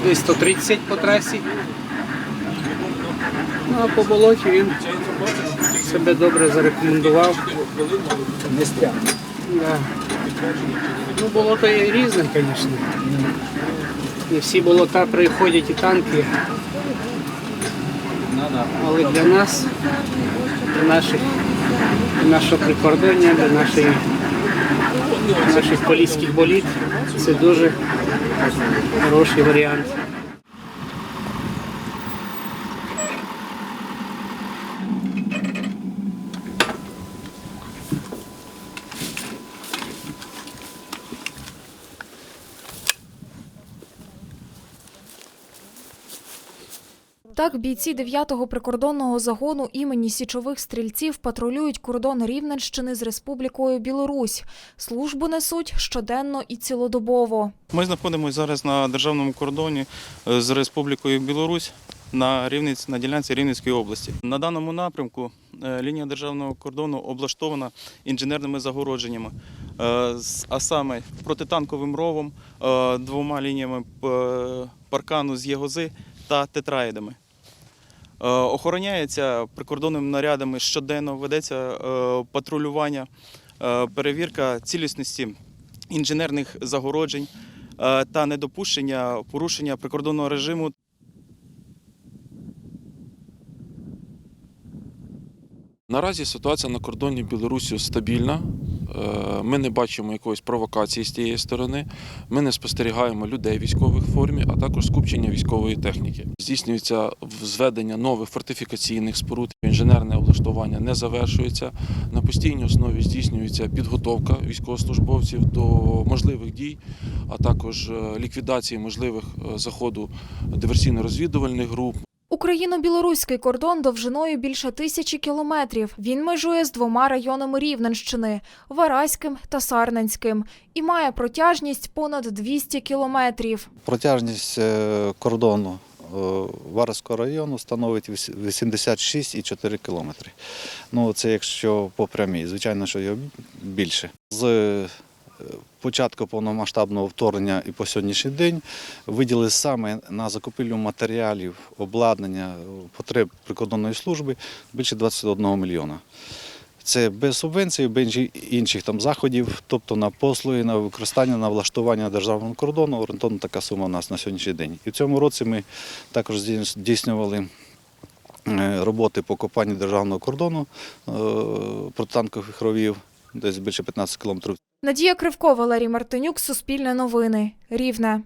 десь 130 по трасі. Ну а по болоті він себе добре зарекомендував. Да. Ну, болото є різне, звісно. Не всі болота приходять і танки. Але для нас, для наших, для нашого прикордоння, для нашої, наших поліських боліт це дуже পুরুষ হরিয়ান Так, бійці 9-го прикордонного загону імені січових стрільців патрулюють кордон Рівненщини з Республікою Білорусь. Службу несуть щоденно і цілодобово. Ми знаходимося зараз на державному кордоні е, з Республікою Білорусь на Рівниць, на ділянці Рівненської області. На даному напрямку е, лінія державного кордону облаштована інженерними загородженнями, е, а саме протитанковим ровом, двома лініями паркану з єгози та тетраїдами. Е, Охороняється прикордонними нарядами щоденно, ведеться е, патрулювання, е, перевірка цілісності інженерних загороджень та недопущення порушення прикордонного режиму Наразі ситуація на кордоні Білорусі стабільна. Е, Ми не бачимо якоїсь провокації з тієї сторони. Ми не спостерігаємо людей в військових формі, а також скупчення військової техніки. Здійснюється зведення нових фортифікаційних споруд. Інженерне облаштування не завершується. На постійній основі здійснюється підготовка військовослужбовців до можливих дій, а також е, ліквідації можливих е, заходу диверсійно-розвідувальних груп, Україно-білоруський кордон довжиною більше тисячі кілометрів. Він межує з двома районами Рівненщини – Вараським та Сарненським, і має протяжність понад 200 кілометрів. Протяжність е, кордону е, Варського району становить віс- 86,4 кілометри. Ну, це якщо по прямій, звичайно, що його більше. З е, початку повномасштабного вторгнення і по сьогоднішній день виділили саме на закупівлю матеріалів, обладнання, е, потреб прикордонної служби більше 21 мільйона. Це без субвенцій, без інших там заходів, тобто на послуги, на використання, на влаштування державного кордону. Орієнтовно така сума у нас на сьогоднішній день. І в цьому році ми також здійснювали е, роботи по копанні державного кордону е, протитанкових ровів, десь більше 15 кілометрів. Надія Кривко, Валерій Мартинюк, Суспільне новини, Рівне.